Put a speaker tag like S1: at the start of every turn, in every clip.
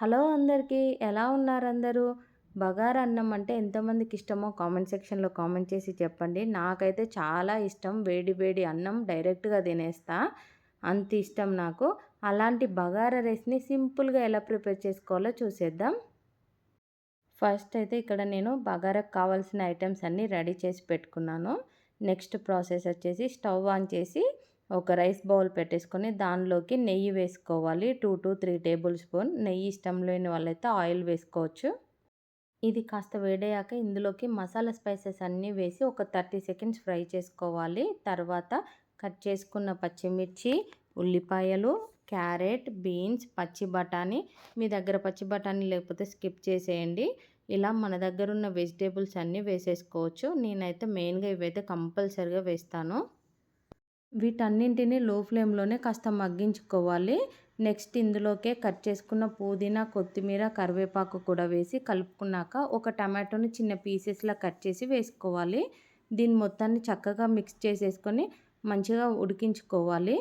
S1: Hello అందరికీ ఎలా ఉన్నారు అందరూ బగారా అన్నం అంటే ఎంతమందికి ఇష్టమో కామెంట్ సెక్షన్లో కామెంట్ చేసి చెప్పండి. నాకైతే చాలా ఇష్టం. వేడి వేడి అన్నం డైరెక్ట్గా తినేస్తా. అంత ఇష్టం నాకు. అలాంటి బగారా రైస్ని సింపుల్గా ఎలా ప్రిపేర్ చేసుకోవాలో చూసేద్దాం. ఫస్ట్ అయితే ఇక్కడ నేను బగారకు కావాల్సిన ఐటమ్స్ అన్నీ రెడీ చేసి పెట్టుకున్నాను. నెక్స్ట్ ప్రాసెస్ వచ్చేసి స్టవ్ ఆన్ చేసి ఒక రైస్ బౌల్ పెట్టేసుకొని దానిలోకి నెయ్యి వేసుకోవాలి. Two to three table spoon నెయ్యి ఇష్టం లేని వాళ్ళైతే ఆయిల్ వేసుకోవచ్చు. ఇది కాస్త వేడయ్యాక ఇందులోకి మసాలా స్పైసెస్ అన్నీ వేసి ఒక థర్టీ సెకండ్స్ ఫ్రై చేసుకోవాలి. తర్వాత కట్ చేసుకున్న పచ్చిమిర్చి ఉల్లిపాయలు క్యారెట్ బీన్స్ పచ్చి బఠానీ. మీ దగ్గర పచ్చి బఠానీ లేకపోతే స్కిప్ చేసేయండి. ఇలా మన దగ్గర ఉన్న వెజిటేబుల్స్ అన్నీ వేసేసుకోవచ్చు. నేనైతే మెయిన్గా ఇవైతే కంపల్సరిగా వేస్తాను. వీటన్నింటినీ లో ఫ్లేమ్లోనే కాస్త మగ్గించుకోవాలి. నెక్స్ట్ ఇందులోకే కట్ చేసుకున్న పుదీనా కొత్తిమీర కరివేపాకు కూడా వేసి కలుపుకున్నాక ఒక టమాటోని చిన్న పీసెస్లా కట్ చేసి వేసుకోవాలి. దీని మొత్తాన్ని చక్కగా మిక్స్ చేసేసుకొని మంచిగా ఉడికించుకోవాలి.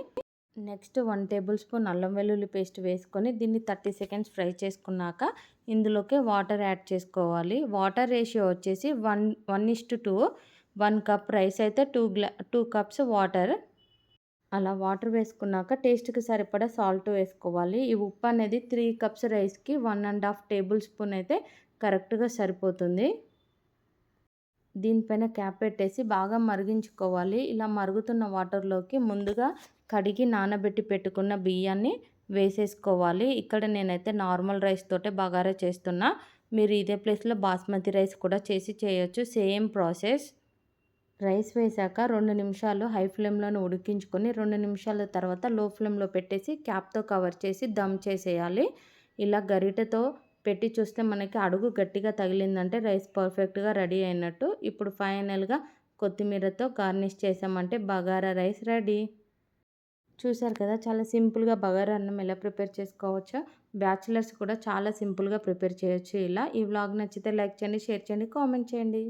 S1: నెక్స్ట్ వన్ టేబుల్ స్పూన్ అల్లం వెల్లుల్లి పేస్ట్ వేసుకొని దీన్ని థర్టీ సెకండ్స్ ఫ్రై చేసుకున్నాక ఇందులోకి వాటర్ యాడ్ చేసుకోవాలి. వాటర్ రేషియో వచ్చేసి one one is to two. One cup rice అయితే టూ గ్లా టూ కప్స్ వాటర్. అలా వాటర్ వేసుకున్నాక టేస్ట్కి సరిపడా సాల్ట్ వేసుకోవాలి. ఈ ఉప్పు అనేది త్రీ కప్స్ రైస్కి one and half table spoon అయితే కరెక్ట్గా సరిపోతుంది. దీనిపైన క్యాప్ పెట్టేసి బాగా మరిగించుకోవాలి. ఇలా మరుగుతున్న వాటర్లోకి ముందుగా కడిగి నానబెట్టి పెట్టుకున్న బియ్యాన్ని వేసేసుకోవాలి. ఇక్కడ నేనైతే నార్మల్ రైస్ తోటే బగారా చేస్తున్నా. మీరు ఇదే ప్లేస్లో బాస్మతి రైస్ కూడా చేసి చేయొచ్చు. Same process. రైస్ వేసాక రెండు నిమిషాలు హై ఫ్లేమ్లోనే ఉడికించుకొని రెండు నిమిషాల తర్వాత లో ఫ్లేమ్లో పెట్టేసి క్యాప్తో కవర్ చేసి దమ్ చేసేయాలి. ఇలా గరిటెతో పెట్టి చూస్తే మనకి అడుగు గట్టిగా తగిలిందంటే రైస్ పర్ఫెక్ట్గా రెడీ అయినట్టు. ఇప్పుడు ఫైనల్గా కొత్తిమీరతో గార్నిష్ చేసామంటే బగారా రైస్ రెడీ. చూశారు కదా చాలా సింపుల్గా బగారా అన్నం ఎలా ప్రిపేర్ చేసుకోవచ్చో. బ్యాచిలర్స్ కూడా చాలా సింపుల్గా ప్రిపేర్ చేయొచ్చు ఇలా. ఈ వ్లాగ్ నచ్చితే లైక్ చేయండి షేర్ చేయండి కామెంట్ చేయండి.